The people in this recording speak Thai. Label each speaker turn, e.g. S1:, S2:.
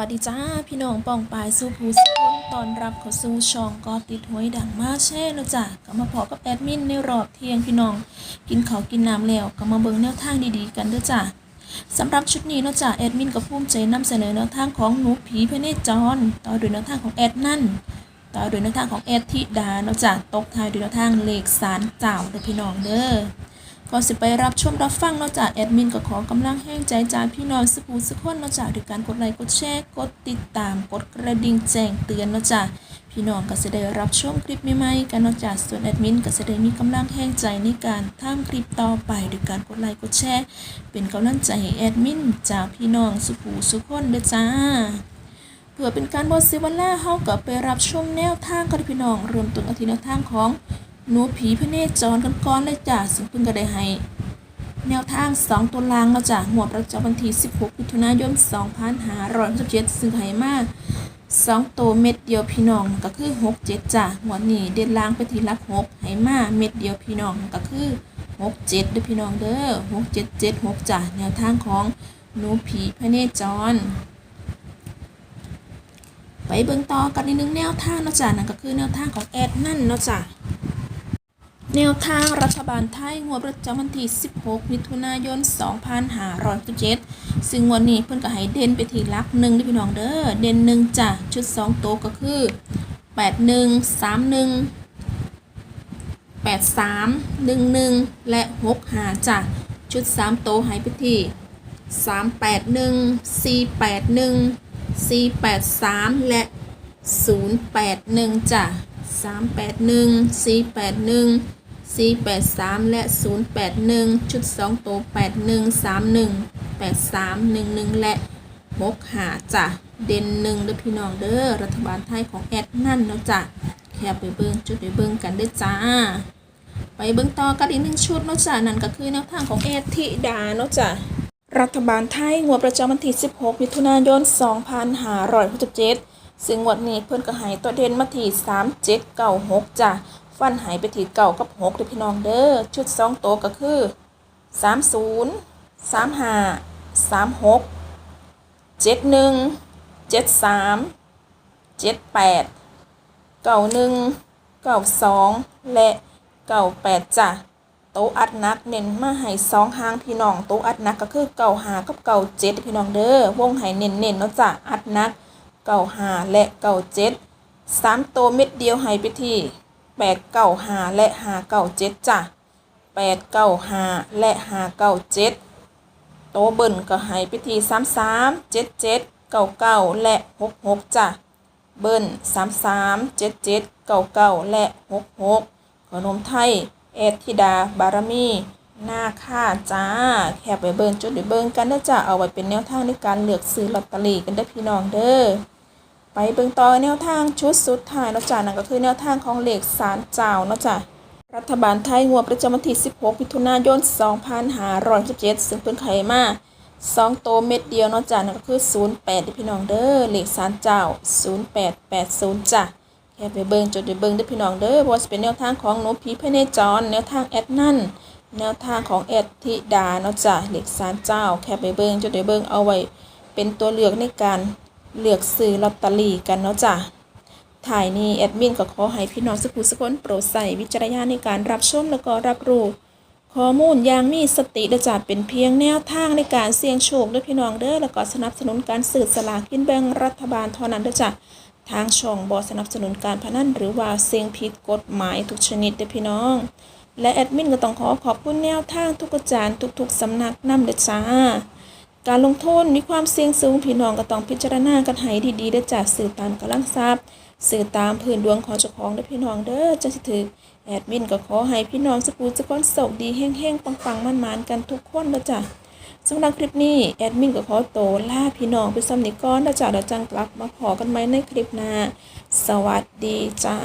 S1: วัสดีจ้าพี่น้องป่องปายสู้ผู้สุคนตอนรับเขาสู่ช่องกอติดหวยดังมาแช่แล้วจ้ะก็มาพอกับแอดมินในรอบเที่ยงพี่น้อง กินข้าวกินน้ำแล้วก็มาเบิ่งแนวทางดีๆกันเด้อจ้ะสำหรับชุดนี้เนาะจ้ะแอดมินก็ภูมิใจนำเสนอแนวทางของหนูผีพเนจรต่อโดยแนวทางของแอดนั่นต่อโดยแนวทางของแอดธิดาเนาะจ้ะตกท้ายโดยแนวทางเลขสารเจ้าเด้อพี่น้องเด้อ ก่อนสิไปรับชมรับฟังนาะจากแอดมินก็ขอกำลังแห้งใจจากพี่น้องสุภูสุขคนเนาะจากด้วยการกดไลค์กดแชร์กดติดตามกดกระดิ่งแจ้งเตือนนาะจากพี่น้องก็จะได้รับชมคลิปใหม่ๆกันนาะจากส่วนแอดมินก็จะได้มีกำลังแห้งใจในการทำคลิปต่อไปด้วยการกดไลค์กดแชร์เป็นกำลังใจให้แอดมินจากพี่น้องสุภูสุขคนเด้อจ้าเพื่อเป็นการบดเสียเวลาเฮากับไปรับชมแนวทางกันพี่น้องเริ่มต้นกันที่แนวทางของ หนูผีพระเนจรกันก่อนเลยจ้ะซึ่งเพิ่งก็ได้ให้ แนวทาง 2 ตัวลางเราจะหมวดประจำวันที่ 16มิถุนายน2567ซึ่งให้มา2ตัวเม็ดเดียวพี่น้องก็คือ 67จ้ะหมวดนี้เด่นลางไปทีลัก6ให้มาเม็ดเดียวพี่น้องก็คือ 67เด้อพี่น้องเด้อ6776จ้ะแนวทางของหนูผีพระเนจรไปเบิ่งต่อกันอีกหนึ่งแนวทางเนาะจ้ะนั่นก็คือแนวทางของแอดนั่นเนาะจ้ะ แนวทางรัฐบาลไทยงวดประจำวันที่ 16 มิถุนายน 2567ซึ่งงวันนี้เพิ่นก็ให้เด่นไปที่ลักหนึ่งเด้อพี่น้องเด้อ เด่นหนึ่งจ้ะ ชุด 2 โตัวก็คือ 81 31 83 11 และ 65จ้ะ ชุด 3 โตัวให้ไปที่ 381 481 483 และ 081จ้ะ381 481 483 และ 081 ชุด 2 ตัว 81 31 83 11 และ 65จ้ะ เด่นหนึ่งเด้อพี่น้องเด้อ รัฐบาลไทยของแอดนั่นเนาะจ้ะ แค่ไปเบิ่งจุดไปเบิ่งกันเด้อจ้า ไปเบิ่งต่อกันอีกหนึ่งชุดเนาะจ้ะ นั่นก็คือแนวทางของแอดธิดาเนาะจ้ะ รัฐบาลไทยงวดประจำวันที่ 16 มิถุนายน 2567ซึ่งงวดนี้เพิ่นก็ให้ตัวเด่นมาที่3796จ้ะ ฟันหายไปที่เก่ากับ6เด้อพี่น้องเด้อชุด2ตัวก็คือ30 35 36 71 73 78 91 92และ98จ้ะโตะอัดนักเน้นมาให้สองหางพี่น้องโตะอัดนักก็คือเก่าหากับเก่าเจ็ดพี่น้องเด้อวงให้เน้นเน้นเนาะจ้ะอัดนักเก่าหาและเก่าเจ็ดสามตัวเม็ดเดียวให้ไปที่ แปดเก่าหาและหาเก่าเจ็ดจ้ะแปดเก่าหาและหาเก่าเจ็ดโตเบิ่นก็ให้ไปที่สามสามเจ็ดเจ็ดเก่าเก่าและหกหกจ้ะเบิ่นสามสามเจ็ดเจ็ดเก่าเก่าและหกหกขนมไทยเอธิดาบารมีหน้าค่าจ้า แคบไปเบิ่งจุดไปเบิ่งกันเด้อจ้าเอาไว้เป็นแนวทางในการเลือกซื้อลอตเตอรี่กันเด้พี่น้องเด้อ ไปเบิ่งต่อแนวทางชุดสุดท้ายเนาะจ้านั่นก็คือแนวทางของเหลขสารเจ้าเนาะจ้ารัฐบาลไทยงวดประจำวันที่ 16 มิถุนายน 2567 ซึ่งเพิ่นไขมา2โตวเม็ดเดียวเนาะจ้านั่นก็คือ 08ด้อพี่น้องเด้อเหลขสารเจ้า 0880 จ้าแค่ไปเบิ่งจดไปเบิ่งเด้อพี่น้องเด้อเพราะว่าสิเป็นแนวทางของหนูผีพเนจรแนวทางแอดนั่นแนวทางของแอดธิดาเนาะจ้ะเหล็กสารเจ้า แค่ไปเบิ่งจดไปเบิ่งเอาไว้เป็นตัวเลือกในการ เลือกซื้อลอตเตอรี่กันเนาะจ้ะถ่ายนี้แอดมินก็ขอให้พี่น้องสุขุสกลโปรดใส่วิจารณญาณในการรับชมแล้วก็รับรู้ข้อมูลอย่างมีสติเด้อจ้ะเป็นเพียงแนวทางในการเสี่ยงโชคด้อพี่น้องเด้อแล้วก็สนับสนุนการซื้อสลากกินแบ่งรัฐบาลเท่านั้นเด้อจ้ะทางช่องบอสนับสนุนการพนันหรือว่าเสี่ยงผิดกฎหมายทุกชนิดเด้อพี่น้อง และแอดมินก็ต้องขอขอบคุณแนวทางทุกอาจารย์ทุกๆสำนักนำเด้อจ้า การลงทุนมีความเสี่ยงสูงพี่น้องก็ต้องพิจารณากันให้ดีๆเด้จ้าสื่อตามกำลังทรัพย์ สื่อตามพื้นดวงของเจ้าของเด้พี่น้องเด้อจะสิถือแอดมินก็ขอให้พี่น้องสกูสกอนโชคดีเฮงๆปังๆมันๆกันทุกคนเด้อจ้าสำหรับคลิปนี้แอดมินก็ขอโตวลาพี่น้องไปซ้ำนิก่อนแล้วจากเดี๋ยวจังกลับมาพอกันไหมในคลิปหน้าสวัสดีจ้า